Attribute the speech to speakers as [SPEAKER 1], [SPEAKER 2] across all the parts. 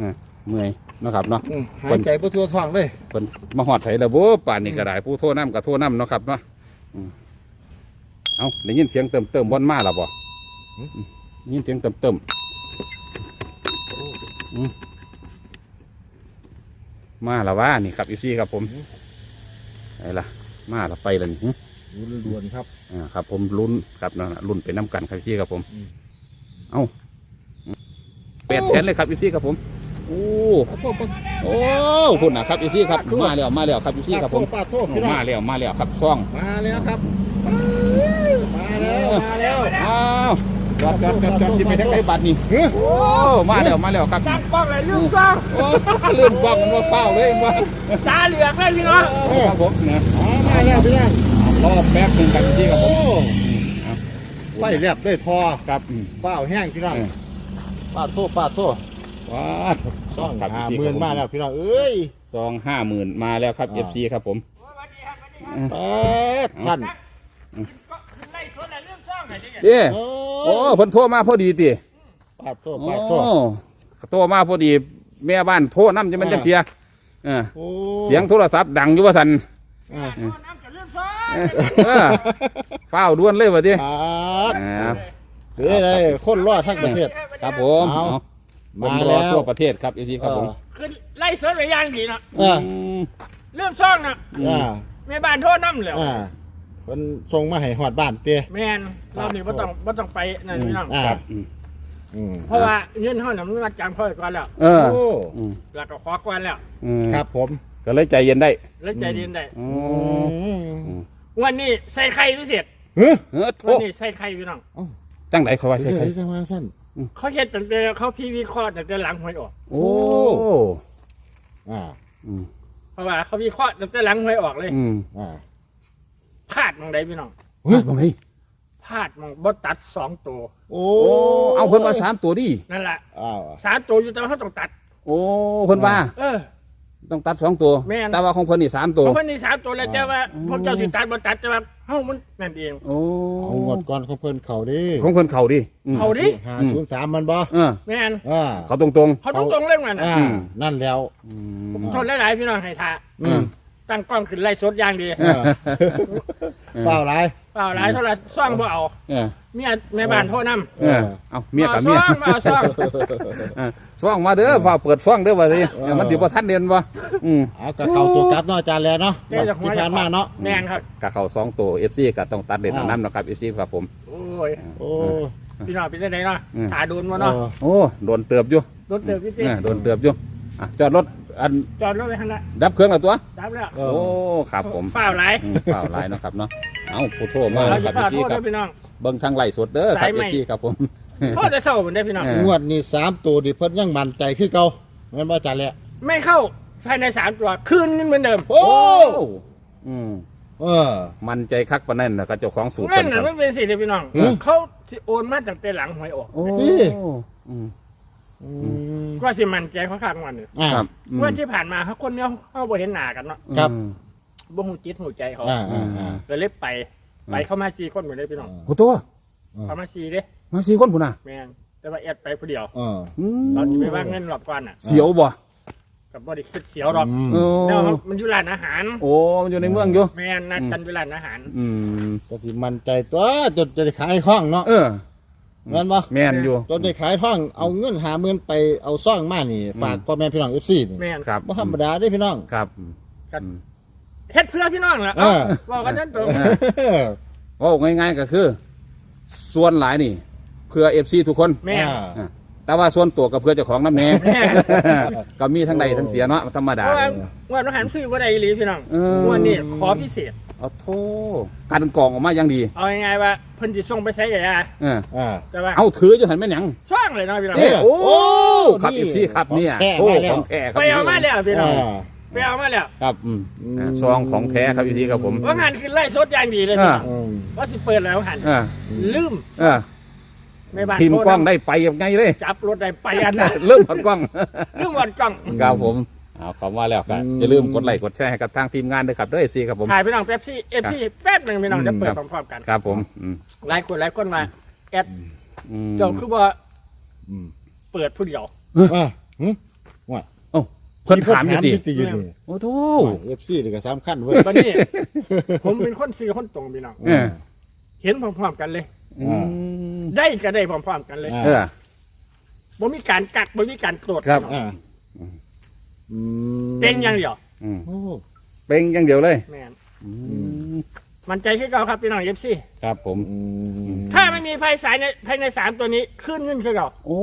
[SPEAKER 1] อ่าเมื่อยเนาะครับเนาะ
[SPEAKER 2] อืมหายใจบ่ทั่วท้องเลย
[SPEAKER 1] เพิ่นมาหอดไถแล้วบ่ป่านนี้ก็ได้ผู้โทษน้ำกับโทษน้ำเนาะครับเนาะอืมเอาได้ยินเสียงเติมเติมบอนมาแล้วบ่อืมได้ยินเสียงเติมเติมอืมมาแล้วว่านี่ครับอีซี่ครับผมไอ้ล่ะ มาแล้วไปแล้วนี่หึ
[SPEAKER 2] ล้วนๆครับ
[SPEAKER 1] อ่าครับ ผมลุ้นครับนั่นน่ะลุ้นไปน้ำกันครับอีซี่ครับผม
[SPEAKER 2] อืม
[SPEAKER 1] เอาแปดแสนเลยครับอีซี่ครับผม โอ้
[SPEAKER 2] ปาโทษปา
[SPEAKER 1] โอ้คุณนะครับอีซี่ครับมาแล้วมาแล้วครับอีซี่ครับผม
[SPEAKER 2] ปาโทษพี่น้อง
[SPEAKER 1] มาแล้วมาแล้วครับช่อง
[SPEAKER 2] มาแล้วครับมาแล้วมาแล้ว
[SPEAKER 1] อ้าวจอดจอดจอดจอดที่ไปทางไหนบัตรนี่
[SPEAKER 2] เฮ้ย
[SPEAKER 1] โอ้มาแล้วมาแล้วครับ
[SPEAKER 3] จักป้องเลยลืมจ้อง
[SPEAKER 1] โอ้ลืมบอกมันว่าเฝ้าเลยว่า
[SPEAKER 3] ตาเหลือกเลยพี่น้อง
[SPEAKER 1] ครับผมนะ
[SPEAKER 2] มามาแล้วพี่น้อง
[SPEAKER 1] รอแป๊บหนึงครับอีซี่ครับผ
[SPEAKER 2] โอ้
[SPEAKER 1] ม
[SPEAKER 2] ไฟแลบด้วยทอ
[SPEAKER 1] ครับอืม
[SPEAKER 2] เป้าแห้งพี่น้อง
[SPEAKER 1] เออ
[SPEAKER 2] ปาโทษปาโทษ
[SPEAKER 1] ว้าด
[SPEAKER 2] ซ่อง
[SPEAKER 1] ครับ
[SPEAKER 2] หา
[SPEAKER 1] อีซี่
[SPEAKER 2] หมื่
[SPEAKER 1] คนรับผ
[SPEAKER 2] มาแล้วพี่น้องเอ้ย
[SPEAKER 1] ซองห้าหมื่นมาแล้วครับเอ
[SPEAKER 2] อ่า
[SPEAKER 1] ฟซีครับผม
[SPEAKER 2] แปดท่าน
[SPEAKER 3] ไล่สวนอะไรลืมจ้องไหนดิ
[SPEAKER 1] เด้โอ้เพิ่นโทรมาพอดีติ
[SPEAKER 2] ปาโทษ
[SPEAKER 1] โอ้
[SPEAKER 2] ปาโทษ
[SPEAKER 1] โทรมาพอดี แม่บ้านโทรน้ำจะมันจะเพียเออ
[SPEAKER 2] โอ้
[SPEAKER 1] เสียงโทรศัพท์ดังอยู่ว่าสัน
[SPEAKER 2] อ่า
[SPEAKER 3] น้ำจะลืมซ้อ
[SPEAKER 1] เออเออเฝ้าวด่วนเลยวะที
[SPEAKER 2] ปาด
[SPEAKER 1] อ่า
[SPEAKER 2] เฮ้ยเลยคนรอดทั้งประเทศ
[SPEAKER 1] ครับผม
[SPEAKER 2] เอา
[SPEAKER 1] เอา
[SPEAKER 2] มา
[SPEAKER 1] ผมรอ
[SPEAKER 2] แล้ว
[SPEAKER 1] ทั่วประเทศครับอีซีครับผม
[SPEAKER 3] คือไล่สวนไปย่างดีเนาะ
[SPEAKER 2] อ่า
[SPEAKER 1] ม
[SPEAKER 3] ลืมซ่องนะ
[SPEAKER 2] อ่า
[SPEAKER 3] แม่บ้านโทษน้ำแล้ว
[SPEAKER 2] อ่าเพิ่นส่งมาให้หอดบ้านเตี้ย
[SPEAKER 3] แมนเรานี่บ่ต้องบ่ต้องไปนั่นพี่น้อง
[SPEAKER 2] อ่า
[SPEAKER 1] ครับอืม
[SPEAKER 2] อืม
[SPEAKER 3] เพราะว่าเงินเฮาน่ะมันมาจำค่อยก่อนแล้ว
[SPEAKER 1] เออ
[SPEAKER 2] โอ้
[SPEAKER 1] อืม
[SPEAKER 3] แล้วก็ขอก่อนแล้ว
[SPEAKER 1] อืม
[SPEAKER 2] ครับผม
[SPEAKER 1] ก็เลยใจเย็นได้
[SPEAKER 3] แล้วใจเย็นได้
[SPEAKER 1] อื
[SPEAKER 2] อื
[SPEAKER 1] ม
[SPEAKER 2] ม
[SPEAKER 3] วันนี้ใส่ไข่พิเศษ
[SPEAKER 2] เฮ้ย
[SPEAKER 1] เออโท
[SPEAKER 3] วันนี้ใส่ไข่พี่น้อง
[SPEAKER 1] ตั้งไหนเขาว่า
[SPEAKER 2] ใช่
[SPEAKER 1] ใช่
[SPEAKER 2] ใช่
[SPEAKER 1] ใช่
[SPEAKER 2] จะมาสั้น
[SPEAKER 3] เขาเฮ็ดตั้งแต่เขาพีวีคอร์ตั้งแต่หลังหวยออก
[SPEAKER 1] โอ้
[SPEAKER 2] อ่า
[SPEAKER 1] อืม
[SPEAKER 3] เพราะว่าเขาวิเคราะห์ตั้งแต่หลังหวยออกเลย
[SPEAKER 1] อืม
[SPEAKER 2] อ่า
[SPEAKER 3] พลาดมองใดพี่น้อง
[SPEAKER 2] เฮ้ย
[SPEAKER 1] บอกไง
[SPEAKER 3] พลาดมองบ่ตัดสองตัว
[SPEAKER 2] โอ้
[SPEAKER 1] โอ้ เอาเพิ่นว่าสามตัวดิ
[SPEAKER 3] นั่นแหละ
[SPEAKER 2] อ้าว
[SPEAKER 3] สามตัวอยู่แต่ว่าเขาต้องตัด
[SPEAKER 1] โอ้เพิ่นว่า
[SPEAKER 3] เออ
[SPEAKER 1] ต้องตัดสองตัว
[SPEAKER 3] แม่น
[SPEAKER 1] แต่ว่าของเพิ่นนี่สามตัว
[SPEAKER 3] เพราะว่านี่สามตัวแล้วแต่ว่าพวกเจ้าสิตัดบ่ตัดแต่ว่าเฮามันนั่นเอง
[SPEAKER 1] โอ้
[SPEAKER 2] เอางดก่อนของเพิ่นเขาดิ
[SPEAKER 1] ของเพิ่นเข่าดิอืม
[SPEAKER 3] เขาดิ
[SPEAKER 2] หาศูนย์สามมันบ่
[SPEAKER 1] เออ
[SPEAKER 3] แม่น
[SPEAKER 2] อ่า
[SPEAKER 1] เขาตรงตรง
[SPEAKER 3] เขาต้องตรงเรื่องมันน่ะ
[SPEAKER 2] อ่า
[SPEAKER 1] อืม
[SPEAKER 2] นั่นแล้ว
[SPEAKER 1] ๆ อืม
[SPEAKER 3] ทนหลายๆพี่น้องให้ท่า
[SPEAKER 2] อืม
[SPEAKER 3] ตั้งกล้องขึ้นไล่สดอย่างดี
[SPEAKER 2] อ่าเปล่าไร
[SPEAKER 3] เปล่าหลายเท่าไหร่ซ่องบ่เอา
[SPEAKER 1] เออ
[SPEAKER 3] เมียแม่บ้านโทรนำ
[SPEAKER 1] เออเอาเมียกับเมีย
[SPEAKER 3] ซ่องมาซ่อง
[SPEAKER 1] ฟ้องมาเด้อฟ้าเปิดฟ้องเด้อว่าสิมันสิบ่ทันเดือนบ่อืม
[SPEAKER 2] เอากระเข้าตัวกลับเนาะอาจารย์แล้วเนาะ
[SPEAKER 3] เดี๋ยวจะหัว
[SPEAKER 2] ที่
[SPEAKER 3] จะ
[SPEAKER 2] ผ่านมาเนาะ
[SPEAKER 3] แม่นครับ
[SPEAKER 1] กะเข้าสองตัว FC ก็ต้องตัดเด่นเอาน้ำเนาะครับ FC ครับผม
[SPEAKER 3] โอ้ย
[SPEAKER 2] โอ้
[SPEAKER 3] พี่น้องเป็นจังไดเนาะ
[SPEAKER 1] อืม
[SPEAKER 3] ถ่าโดนบ่เนาะ
[SPEAKER 1] โอ้โดนเติบอยู่
[SPEAKER 3] รถเติบพี่ติ
[SPEAKER 1] เออโดนเติบอยู่อะจอดรถอัน
[SPEAKER 3] จอดรถไว้หั่นละ
[SPEAKER 1] ดับเครื่องแล้วตัว
[SPEAKER 3] ดับแล้ว
[SPEAKER 2] เอ
[SPEAKER 1] โอ้
[SPEAKER 2] อ
[SPEAKER 1] ครับผม
[SPEAKER 3] เปล่าหลาย
[SPEAKER 1] อืมเปล่าหลายเนาะครับเนาะเอาผู้โทรมา
[SPEAKER 3] เรา
[SPEAKER 1] ค
[SPEAKER 3] จะ
[SPEAKER 1] รับ
[SPEAKER 3] ขอ
[SPEAKER 1] FC
[SPEAKER 3] โทษ
[SPEAKER 1] ครั
[SPEAKER 3] นะ
[SPEAKER 1] บ
[SPEAKER 3] พี่น้อง
[SPEAKER 1] เบิ่งทางไลฟ์สดเด้อครับ
[SPEAKER 3] สายใหม่
[SPEAKER 1] FC ครับผม
[SPEAKER 3] โทษจะเศร้าเหมือนได้พี่น้อง
[SPEAKER 1] เออ
[SPEAKER 2] งวดนี้สามตัวดิเพิ่นยังมั่นใจคือเก่าแม่นบ่อาจารย์แล้ว
[SPEAKER 3] ไม่เข้าภายในสามตัวคืนนี้เหมือนเดิม
[SPEAKER 2] โอ้
[SPEAKER 1] อืม
[SPEAKER 2] เออ
[SPEAKER 1] มันใจคักปานนั้นนะครับเจ้าของสูตร
[SPEAKER 3] นั่น
[SPEAKER 1] เพิ่
[SPEAKER 3] น่ะ
[SPEAKER 1] ค
[SPEAKER 3] มั
[SPEAKER 1] รับ
[SPEAKER 3] นเป็นสิ่งที่พี่น้อง
[SPEAKER 2] เออ
[SPEAKER 3] เขาสิโอนมาจากแต่หลังหวยออก
[SPEAKER 1] โอ้
[SPEAKER 2] ที่
[SPEAKER 1] อืม
[SPEAKER 2] อืม
[SPEAKER 3] ก็สิมันใจเขาขาดวันหนึ่ง
[SPEAKER 2] อ่า
[SPEAKER 1] ครับอืม
[SPEAKER 3] ว่าที่ผ่านมาเขาคนเนี้ยเขาบ่เห็นหน้ากันเนาะ
[SPEAKER 2] ครับ
[SPEAKER 1] อืม
[SPEAKER 3] บ่หูจิตหูใจเขา
[SPEAKER 2] อ่าอ่าอ่า
[SPEAKER 3] ก็เลยไป
[SPEAKER 1] อืม
[SPEAKER 3] ไปเข้ามาสี่คนเหมือนได้พี่น้อง
[SPEAKER 1] โอ้ตัว
[SPEAKER 3] เข้ามาสี่เด้
[SPEAKER 1] มาสี่คนพุ่นน่ะ
[SPEAKER 3] แม่นแต่ว่าแอดไปผู้เดียว
[SPEAKER 2] เออ
[SPEAKER 1] อืม
[SPEAKER 3] ตอนที่ไปว่างเงินรอบก่อนอะ
[SPEAKER 1] เสียวบ่
[SPEAKER 3] กับบ่ได้คิดเสียวหรอก
[SPEAKER 2] อืม
[SPEAKER 1] โอ้
[SPEAKER 3] แล้วมันอยู่ร้านอาหาร
[SPEAKER 1] โอ้ มันอยู่ในเมืองอยู่
[SPEAKER 3] แม่นนัดกันอยู่ร้านอาหาร
[SPEAKER 1] อืม
[SPEAKER 2] ก็สิมั่นใจตัวจนจะได้ขายห้องเนาะ
[SPEAKER 1] เออ
[SPEAKER 2] แม่นบ่
[SPEAKER 1] แม่นอยู่
[SPEAKER 2] จนได้ขายห้องเอาเงินหาเงินไปเอาซ่องมานี่ ฝากพ่อแม่พี่น้อง FC นี่
[SPEAKER 3] แม่น
[SPEAKER 1] ครับ
[SPEAKER 2] บ่ธรรมดาเด้พี่น้อง
[SPEAKER 1] ครับ
[SPEAKER 3] ครับ
[SPEAKER 1] อืม
[SPEAKER 3] เฮ็ดเพื่อพี่น้องแหละ
[SPEAKER 2] เออ
[SPEAKER 3] บอกกันนั่นตรง
[SPEAKER 1] โอ้ง่ายๆก็คือ ส่วนหลายนี่ เพื่อเอฟซีทุกคน
[SPEAKER 3] แม่น
[SPEAKER 2] อ่า
[SPEAKER 1] แต่ว่าส่วนตัวกับเพื่อเจ้าของน้ำแน่
[SPEAKER 3] แม่น
[SPEAKER 1] ก็มีทั้งใดทั้งเสียเนาะธรรม
[SPEAKER 3] เพ
[SPEAKER 1] ดา
[SPEAKER 3] ราะว่าวันอาหารซื้อบ่ได้อีหลีพี่น้อง
[SPEAKER 1] เออ
[SPEAKER 3] วันนี้ขอพิเศษ
[SPEAKER 1] เอาโทการกรองออกมาอย่างดี
[SPEAKER 3] เอาง่ายๆว่าเพิ่นสิส่งไปใช้กับยา
[SPEAKER 1] เออ
[SPEAKER 2] อ่า
[SPEAKER 3] แต่ว่า
[SPEAKER 1] เอาถือจะหันแม่นหยัง
[SPEAKER 3] ช่างเลยเนาะพี่น้อง
[SPEAKER 2] นี่
[SPEAKER 1] โอ้
[SPEAKER 2] โอ้
[SPEAKER 1] ครับ
[SPEAKER 2] นี่
[SPEAKER 1] เอฟซีครับเนี่ย
[SPEAKER 2] ของแท้
[SPEAKER 1] โอ้
[SPEAKER 2] มาแล้ว
[SPEAKER 1] ของแท้ครับ
[SPEAKER 3] ไปเอามาแล้วพี่น้อง
[SPEAKER 2] อ่า
[SPEAKER 3] ไปเอามาแล้ว
[SPEAKER 1] ครับอืมอ่าซองของแท้ครับเอฟซีครับผม
[SPEAKER 3] ว่างานคือไล่สดอย่างดีเลยพี่น้อง
[SPEAKER 2] อืม
[SPEAKER 3] ว่าสิเปิดแล้วหัน
[SPEAKER 1] เออ
[SPEAKER 3] ลืม
[SPEAKER 1] เออ
[SPEAKER 3] ในบ้าน
[SPEAKER 1] ทีมกล้องได้ไปยังไงเลย
[SPEAKER 3] จับรถได้ไปอันนั้น
[SPEAKER 1] เริ่มผัดกล้อง
[SPEAKER 3] ลืมวันกล้อง
[SPEAKER 1] ครับผมเอาคำว่าแล้วครับอย่าลืมกดไลค์กดแชร์ให้กับทางทีมงานด้วยครับด้วยซีครับผม
[SPEAKER 3] ถ่ายพี่น้องเป๊ปซี่เอฟซีแป๊บหนึ่งพี่น้อง
[SPEAKER 1] อืม
[SPEAKER 3] จะเปิด
[SPEAKER 1] ครับ
[SPEAKER 3] พร้อมๆกัน
[SPEAKER 1] ครับผมอืม
[SPEAKER 3] หลายคนหลายคนมาแอด
[SPEAKER 1] อืม
[SPEAKER 3] เจ้าคือว่า
[SPEAKER 2] อืม
[SPEAKER 3] เปิดผู้เดียว
[SPEAKER 2] อ่าหึ
[SPEAKER 1] เพิ่นถามอยู่ดิ
[SPEAKER 2] ที่ตีอยู่นี่
[SPEAKER 1] โอ้โถ
[SPEAKER 2] เอฟซีนี่ก็สำคัญเว้ย
[SPEAKER 3] วันนี้ ผมเป็นคนซื้อคนตรงพี่น้อง
[SPEAKER 1] เออ
[SPEAKER 3] เห็นพร้อมๆกันเลย
[SPEAKER 1] อืม
[SPEAKER 3] ได้ก็ได้พร้อมๆกันเลย
[SPEAKER 2] อ่า
[SPEAKER 1] เออ
[SPEAKER 3] บ่มีการกักบ่มีการโกรธ
[SPEAKER 1] ครับ
[SPEAKER 2] อ่าอืม
[SPEAKER 3] เต็งอย่างเดียว
[SPEAKER 1] อืม
[SPEAKER 2] โอ้
[SPEAKER 1] เป็นอย่างเดียวเลย
[SPEAKER 3] แม่น
[SPEAKER 1] อืม
[SPEAKER 3] มันใจคือเก่าครับพี่น้องเอฟซี
[SPEAKER 1] ครับผม
[SPEAKER 2] อืม
[SPEAKER 3] ถ้าไม่มีภายสายในภายในสามตัวนี้ขึ้นเงินคือเก่า
[SPEAKER 1] โอ้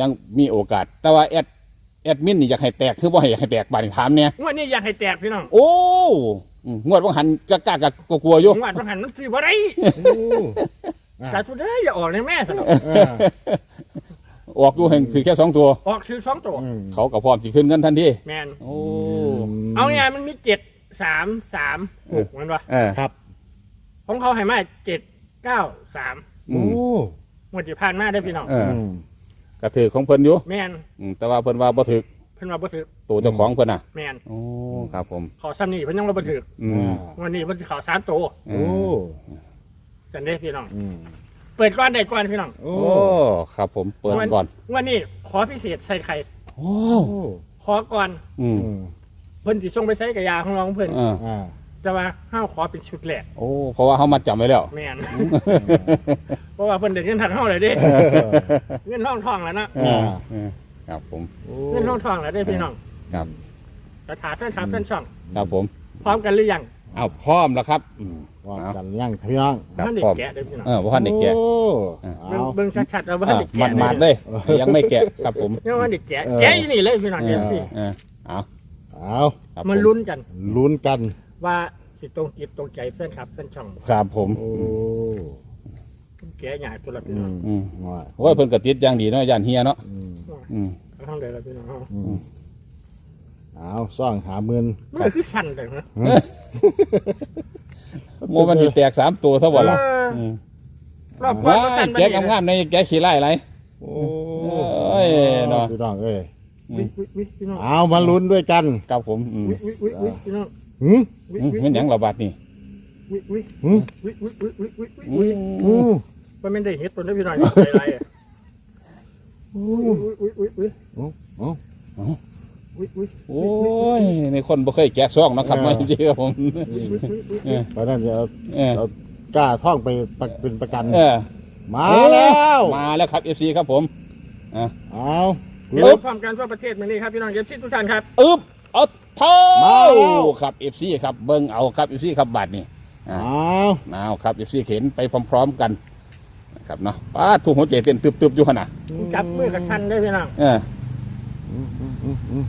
[SPEAKER 1] ยังมีโอกาส แต่ว่าแอด แอดมินนี่อยากให้แตกคือบ่ให้อยากให้แตกบาดนี้ถามเนี่ย
[SPEAKER 3] งวดนี้อยากให้แตกพี่น้อง
[SPEAKER 1] โอ้อืมงวดว่างหันกล้ากๆกับกลัวๆอยู่
[SPEAKER 3] งวดประหันมันซื้อบ่ได้
[SPEAKER 2] โอ้อ่า
[SPEAKER 3] สาธุเด้ออย่าออกในแม่สนอก
[SPEAKER 2] อ่า
[SPEAKER 1] ออกอยู่แห่งถือแค่สองตัว
[SPEAKER 3] ออกคือสองตัว
[SPEAKER 2] อืม
[SPEAKER 1] เขากับพร้อมสิขึ้นเงินทันที
[SPEAKER 3] แมน
[SPEAKER 1] โอ้
[SPEAKER 3] เอาไงมันมีเจ็ดสามสามหกมันวะ
[SPEAKER 1] เออ
[SPEAKER 2] ครับ
[SPEAKER 3] ของเขาให้มาเจ็ดเก้าสาม
[SPEAKER 1] อื
[SPEAKER 2] โอ้
[SPEAKER 1] ม
[SPEAKER 3] หมดที่ผ่านมาได้อพี่น้อง
[SPEAKER 1] เออ
[SPEAKER 2] อืม
[SPEAKER 1] กระถือของเพิ่นอยู่
[SPEAKER 3] แมน
[SPEAKER 1] อืมแต่ว่าเพิ่นว่าบ่ถึก
[SPEAKER 3] เพิ่นว่าบ่ถือ
[SPEAKER 1] ตัวเจ้าของเพิ่นน่ะ
[SPEAKER 3] แมน
[SPEAKER 1] โอ้ครับผม
[SPEAKER 3] ขอซ้ำนี่เพิ่นยังว่าบ่ถือ
[SPEAKER 1] อืม
[SPEAKER 3] วันนี้เพิ่นสิขอสามตัว
[SPEAKER 1] เอ
[SPEAKER 2] โอ้
[SPEAKER 1] อ
[SPEAKER 3] จันได้อพี่น้อง
[SPEAKER 2] อืม
[SPEAKER 3] เปิดก้อนได้ก้อนพี่น้อง
[SPEAKER 2] โอ้
[SPEAKER 1] โอ้ครับผมเปิดก่อน
[SPEAKER 3] วันนี้ขอพิเศษใส่ไข่
[SPEAKER 1] โอ้
[SPEAKER 2] โอ้
[SPEAKER 3] ขอก่อน
[SPEAKER 1] อืม
[SPEAKER 2] อืม
[SPEAKER 3] เพิ่นสิส่งไปใส่กระยาของน้องเพิ่น
[SPEAKER 1] เออ
[SPEAKER 2] อ่า
[SPEAKER 3] แต่ว่าห้าขอเป็นชุดแรก
[SPEAKER 1] โอ้ เพราะว่าเขามัดจำไว้แล้ว
[SPEAKER 3] แมนเพราะว่าเพิ่นเด็ดเงินทันเฮาเลยเดิเงินทองทองแล้วนะ
[SPEAKER 2] อ่า
[SPEAKER 1] เออครับผม
[SPEAKER 2] โอ้
[SPEAKER 3] เงินทองทองแล้วได้อพี่น้อง
[SPEAKER 1] ครับ
[SPEAKER 3] กระถาเพื่อนถามเพื่อนช่อง
[SPEAKER 1] ครับผม
[SPEAKER 3] พร้อมกันหรือยัง
[SPEAKER 1] เอาพร้อมแล้วครับอืม
[SPEAKER 2] ว่า
[SPEAKER 1] เอา
[SPEAKER 2] กันยังพี่น้อง
[SPEAKER 1] ครับ
[SPEAKER 3] ท่านเด็
[SPEAKER 1] พ
[SPEAKER 3] ก
[SPEAKER 1] ร้อม
[SPEAKER 3] แกะเด้อพี่น้อง
[SPEAKER 1] เออว่าท่านเด็กแกะ
[SPEAKER 2] โอ้
[SPEAKER 3] เบิ่ง
[SPEAKER 2] เอา
[SPEAKER 3] เบิ่งชัดๆแล้วว่า
[SPEAKER 1] เอ
[SPEAKER 3] ท่าน
[SPEAKER 1] อ
[SPEAKER 3] เด็ก
[SPEAKER 1] มั
[SPEAKER 3] แกะ
[SPEAKER 1] ดมัดๆเลย ยังไม่แกะครับผม
[SPEAKER 3] ยังว่าเด็กแกะ
[SPEAKER 2] เออ
[SPEAKER 3] แกะอยู่นี่เลยพี่น้อง
[SPEAKER 1] เอ
[SPEAKER 3] เดี๋ยว
[SPEAKER 1] อ
[SPEAKER 3] สิ
[SPEAKER 1] เออเอา
[SPEAKER 2] เอา
[SPEAKER 1] ครับ
[SPEAKER 3] มัน
[SPEAKER 1] ผ
[SPEAKER 3] ลุ้นกัน
[SPEAKER 2] ลุ้นกัน
[SPEAKER 3] ว่าสิตรงจิตตรงใจเพื่อนครับเพื่อนช่อง
[SPEAKER 1] ครับผม
[SPEAKER 2] โอ้
[SPEAKER 3] แกะใหญ่ตัวละพี่
[SPEAKER 2] อื
[SPEAKER 3] น้อง
[SPEAKER 2] ม
[SPEAKER 1] อืม
[SPEAKER 2] ว่า
[SPEAKER 1] โอ้ยเพิ่นกระติดอย่างดีเนาะย่านเฮียเนาะ
[SPEAKER 2] อืม
[SPEAKER 1] อืม
[SPEAKER 3] เอาทางใดละพี่น้องเอา
[SPEAKER 2] อืมเอาซ่องหาหมื่น
[SPEAKER 3] มันคือสั่นเลยนะ
[SPEAKER 1] โมมันสิแตกสามตัวซะบ่ล่ะ
[SPEAKER 3] เออ
[SPEAKER 1] อืม
[SPEAKER 3] รอบก่อน
[SPEAKER 1] ว้า
[SPEAKER 3] มันสั่
[SPEAKER 1] ย
[SPEAKER 3] นไป
[SPEAKER 1] แกะ
[SPEAKER 3] นี่
[SPEAKER 1] งามๆในแกะขี้ไล่ไร
[SPEAKER 2] โอ้
[SPEAKER 1] เอ้ยเนาะ
[SPEAKER 2] พี่น้องเอ้ย
[SPEAKER 3] วิวิวิพี่น้อง
[SPEAKER 2] เอามาลุ้นด้วยกัน
[SPEAKER 1] ครับผมอืม
[SPEAKER 3] วิวิวิวิพี่น้อง
[SPEAKER 2] หืม
[SPEAKER 3] วิ
[SPEAKER 1] อืม
[SPEAKER 3] วิ
[SPEAKER 1] เห็นหยังระบาดนี่
[SPEAKER 3] วิวิ
[SPEAKER 2] หืม
[SPEAKER 3] วิวิวิวิวิ
[SPEAKER 1] อื
[SPEAKER 3] วิ
[SPEAKER 1] ม
[SPEAKER 2] โอ้
[SPEAKER 3] มันไม่ได้เห็ดตัวนี้พี่น้องอะไรอะไรอะ
[SPEAKER 2] โอ้
[SPEAKER 3] วิวิวิวิ
[SPEAKER 2] โอ้
[SPEAKER 3] วิวิ
[SPEAKER 1] โอ้ยในคนบ่เคยแกะซ่องเนาะครับมาจริงๆครับผม
[SPEAKER 3] วิวิวิวิ
[SPEAKER 1] เออ
[SPEAKER 2] ตอนนั้นจะเอา
[SPEAKER 1] เออ
[SPEAKER 2] กล้าท่องไปประเป็นประกัน
[SPEAKER 1] เออ
[SPEAKER 2] มาแล้ว
[SPEAKER 1] มาแล้วครับ FC ครับผม
[SPEAKER 2] เอา
[SPEAKER 3] เห็น
[SPEAKER 2] ลุก
[SPEAKER 3] ความการทั่วประเทศมานี่ครับพี่น้องเย็บชิดทุกท่านครับ
[SPEAKER 1] อึบเอา เท่า
[SPEAKER 2] มาแล้ว
[SPEAKER 1] ครับ FC ครับเบิ่งเอาครับ FC ครับบาดนี่
[SPEAKER 2] เอา
[SPEAKER 1] เอาครับ FC เห็นไปพร้อมๆกันนะครับเนาะป้าดถูกหัวใจเต้นตึบๆอยู่ขนาด
[SPEAKER 3] จับมือกับทันได้พี่น้อง
[SPEAKER 1] เออ
[SPEAKER 2] อืมอืมอืมอืม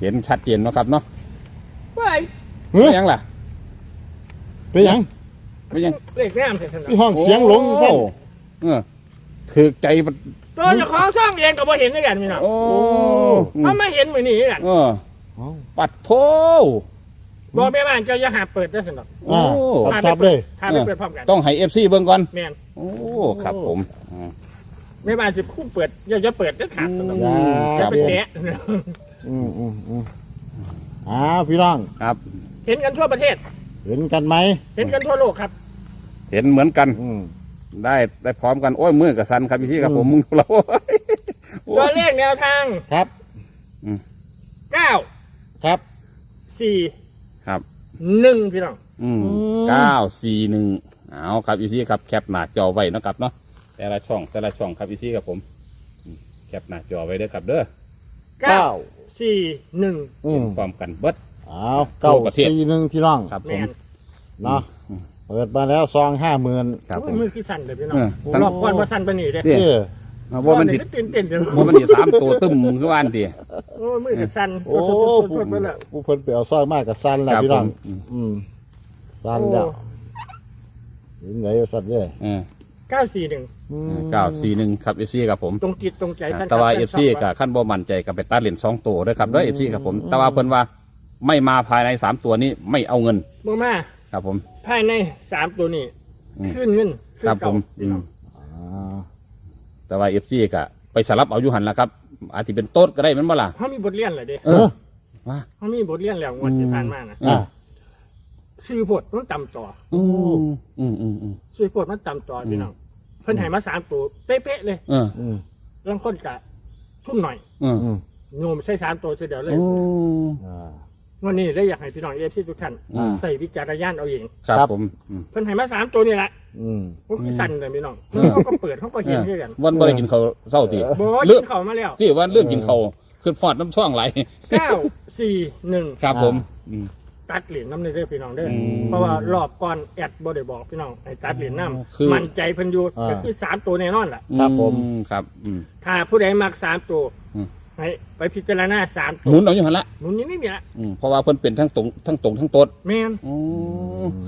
[SPEAKER 1] เห็นชัดเจนเนาะครับเนาะ
[SPEAKER 3] เฮ้ย
[SPEAKER 2] เฮ้ย
[SPEAKER 1] เป็นหยังล่ะ
[SPEAKER 2] เป็นหยัง
[SPEAKER 1] เป็นหยัง
[SPEAKER 3] เล็กแง่มเสร็จแล้ว
[SPEAKER 2] ที่ห้องเสียงหลงอยู่เส้น
[SPEAKER 1] โอ้เออถือใจมัน
[SPEAKER 3] ตัวเจ้าของซ่องเองก็บ่เห็นด้วยกันพี่น้อง
[SPEAKER 1] โอ้อืม
[SPEAKER 3] เขาไม่เห็นมือนี่กัน
[SPEAKER 1] เออ
[SPEAKER 2] เอา
[SPEAKER 1] ปัดโท
[SPEAKER 3] บอกแม่บ้านเจ้าอย่าหาเปิดได้สินหรอก
[SPEAKER 2] อ่า
[SPEAKER 1] โอ้
[SPEAKER 2] ตับจับเลย
[SPEAKER 3] ถ้าไปเปิดพร้อมกัน
[SPEAKER 1] ต้องให้ FC เบิ่งก่อน
[SPEAKER 3] แม่น
[SPEAKER 1] โอ้ ครับผมอืม
[SPEAKER 3] แม่บ้านสิคู่เปิดอย่าจะเปิดได้ขาดสนหรอก
[SPEAKER 2] อืม
[SPEAKER 1] ค
[SPEAKER 3] จะ
[SPEAKER 1] รับ
[SPEAKER 3] เป็น
[SPEAKER 1] ผม
[SPEAKER 3] แกะ
[SPEAKER 2] อืมอืมอืมอ้าวพี่น้อง
[SPEAKER 1] ครับ
[SPEAKER 3] เห็นกันทั่วประเทศ
[SPEAKER 2] เห็นกันไหม
[SPEAKER 3] เห็นกันทั่วโลกครับ
[SPEAKER 1] เห็นเหมือนกัน
[SPEAKER 2] อืม
[SPEAKER 1] ได้ได้พร้อมกัน โอ้ยมือกับสันครับพี่ครับผม
[SPEAKER 2] อืม
[SPEAKER 1] มึงเราโอ้ย
[SPEAKER 3] ตัวเลขแนวทาง
[SPEAKER 2] ครับ
[SPEAKER 3] เก้า
[SPEAKER 2] ครับ
[SPEAKER 3] สี่
[SPEAKER 1] ครับ
[SPEAKER 3] หนึ่งพี่น้อง
[SPEAKER 1] อืม
[SPEAKER 2] อืม
[SPEAKER 1] เก้าสี่หนึ่งเอาครับพี่ครับแคปหน้าจอไว้เนาะครับเนาะแต่ละช่องแต่ละช่องครับพี่ครับผมอืมแคปหน้าจอไว้เด้อครับเด้อ
[SPEAKER 3] เก้าสี่หนึ่ง
[SPEAKER 2] อืม
[SPEAKER 1] พร้อมกันเบิด
[SPEAKER 2] อ้าวเก้า
[SPEAKER 1] ทั่วประเทศ
[SPEAKER 2] สี่หนึ่งพี่น้อง
[SPEAKER 1] ครับผ
[SPEAKER 3] แม่
[SPEAKER 1] ม
[SPEAKER 3] น
[SPEAKER 2] เนาะ
[SPEAKER 1] อืม
[SPEAKER 2] เปิดมาแล้วซองห้าหมื่น
[SPEAKER 1] ครับผ
[SPEAKER 3] โอ้ย
[SPEAKER 1] ม
[SPEAKER 3] มือขี้สั่นเลยพี่น้อง
[SPEAKER 1] เออ
[SPEAKER 2] โอ้
[SPEAKER 3] รอบก่อนว่าสั่นไปนี่เด้
[SPEAKER 1] เด้
[SPEAKER 2] เออ
[SPEAKER 1] ว่ามันสิ
[SPEAKER 3] ก็ตื่นเต้นเดี๋ยว
[SPEAKER 1] ว่ามันสิสามตัวตึ้มคือว่านดี
[SPEAKER 3] โอ้ยมือจะสั่น
[SPEAKER 2] โอ้
[SPEAKER 3] โอ้
[SPEAKER 2] ผู้
[SPEAKER 3] โหไปแล้ว
[SPEAKER 2] ผู้เพิ่นไปเอาซอยมากกับสั้นแล้ว
[SPEAKER 1] ครับ
[SPEAKER 2] พี่
[SPEAKER 1] ผ
[SPEAKER 2] น้อง
[SPEAKER 1] มอืม
[SPEAKER 2] อืมสั้นแล้วเห็นไหนว่าสั้นเด้อ
[SPEAKER 1] เออ
[SPEAKER 3] เก้าสี่หนึ่ง
[SPEAKER 2] อืม
[SPEAKER 1] เก้าสี่หนึ่งครับเอฟซีครับผม
[SPEAKER 3] ตรงจิตตรงใจท่าน
[SPEAKER 1] แต่ว่า
[SPEAKER 3] ค
[SPEAKER 1] เอ
[SPEAKER 3] รับ
[SPEAKER 1] ฟซีกับขั้นบ่มั่นใจกับไปตัดเหรียญสองตัวด้วยครับด้วยเอฟซีครับผม แต่ว่าเพิ่นว่าไม่มาภายในสามตัวนี้ไม่เอาเงิน
[SPEAKER 3] เมื่อมา
[SPEAKER 1] ครับผม
[SPEAKER 3] ภายในสามตัวนี้
[SPEAKER 1] อืม
[SPEAKER 3] ขึ้นเงินขึ้น
[SPEAKER 1] ครับผ
[SPEAKER 3] เก่าม
[SPEAKER 1] อืม
[SPEAKER 2] อ่า
[SPEAKER 1] แต่ว่าเอฟซีก็ไปสลับเอาอยู่หันละครับ อาจจะเป็นโต๊ดก็ได้แมันบ่ล่ะ
[SPEAKER 3] เขามีบทเรียนเหรอเด้
[SPEAKER 1] เออว่า
[SPEAKER 3] เขามีบทเรียนแล้วงวดที่ผ่านมานะ
[SPEAKER 2] อ่า
[SPEAKER 3] ซื้อพดมันต่ำต่อ
[SPEAKER 1] อืมอืมอืมอืม
[SPEAKER 3] ซื้อพดมันต่ำต่อพี่น้องเพิ่นให้มาสามตัวเป๊ะๆเลย
[SPEAKER 1] เออ
[SPEAKER 2] อืม
[SPEAKER 3] ลางคนกะทุ่มหน่อย
[SPEAKER 1] เออ
[SPEAKER 2] อืม
[SPEAKER 3] โยมใช้สามตัวเดียวเลย
[SPEAKER 1] โอ้
[SPEAKER 2] อ่า
[SPEAKER 3] วันนี้เลยอยากให้พี่น้องเอฟซีทุกท่าน
[SPEAKER 1] อืม
[SPEAKER 3] ใส่วิจารณญาณเอาเอง
[SPEAKER 1] ครับ
[SPEAKER 2] ครับ
[SPEAKER 1] ผมอืม
[SPEAKER 3] เพิ่นให้มาสามตัวนี่แหละ
[SPEAKER 2] อืม
[SPEAKER 3] พวกที่สั่นเลยพี่น้อง
[SPEAKER 1] เออ
[SPEAKER 3] เขาก็เปิดเขาก็เห็นด้วยกัน
[SPEAKER 1] วันบ่ได้กินข้าวเช้าติ
[SPEAKER 3] บอกว่า
[SPEAKER 1] เลือก
[SPEAKER 3] กินเขาวมาแล้ว
[SPEAKER 1] ที่ว่าเรื่องกินข้าวคือพอดน้ำช่องไหล
[SPEAKER 3] เก้าสี่หนึ่ง
[SPEAKER 1] ครับผมอืม
[SPEAKER 3] ตัดเหรียญน้ำในเด้อพี่น้องเด้ออ
[SPEAKER 1] ม
[SPEAKER 3] เพราะว่ารอบก่อนแอดบ่ได้บอกพี่น้องให้ตัดเหรียญน้
[SPEAKER 1] คือำ
[SPEAKER 3] มั่นใจเพิ่นอยู่
[SPEAKER 2] อ่า
[SPEAKER 3] ก็คือสามตัวแน่นอนล่ะ
[SPEAKER 2] ครับผม
[SPEAKER 1] อืครับอืม
[SPEAKER 3] ถ้าผู้ใดมักสามตัว
[SPEAKER 1] อืม
[SPEAKER 3] ให้ไปพิจารณาสาม
[SPEAKER 1] ห
[SPEAKER 3] ตัว
[SPEAKER 1] มุนเอาอยู่หั่นละ
[SPEAKER 3] หมุนยังไม่มีละ
[SPEAKER 1] อืมเพราะว่าเพิ่นเป็นทั้งตรงทั้งตรงทั้งโต๊ด
[SPEAKER 3] แมน
[SPEAKER 1] โอ้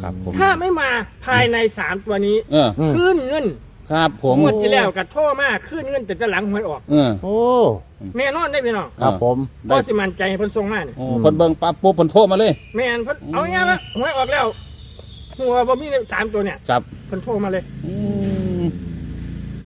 [SPEAKER 1] ครับผม
[SPEAKER 3] ถ้าไม่มาภายในสามตัวนี้
[SPEAKER 1] เออ
[SPEAKER 2] อืม
[SPEAKER 3] ขึ้นเงิน
[SPEAKER 1] ครับผม
[SPEAKER 3] งวดที่แล้วกับโทษมากขึ้นเงินแต่จะหลังหวยออก
[SPEAKER 1] เออ
[SPEAKER 2] โอ้
[SPEAKER 3] แม่นอนได้พี่น้อง
[SPEAKER 2] ครับผม
[SPEAKER 3] เพราะสิมันใจให้เพิ่นส่งมานี่
[SPEAKER 1] โอ้เพิ่นเบิ่งปั๊บปุ๊บเพิ่นโทรมาเลย
[SPEAKER 3] แม่นเพิ่นเอาง่ายๆว่าหวยออกแล้วหัวบ่มีสามตัวเนี่ย
[SPEAKER 1] ครับ
[SPEAKER 3] เพิ่นโทรมาเลย
[SPEAKER 1] อืม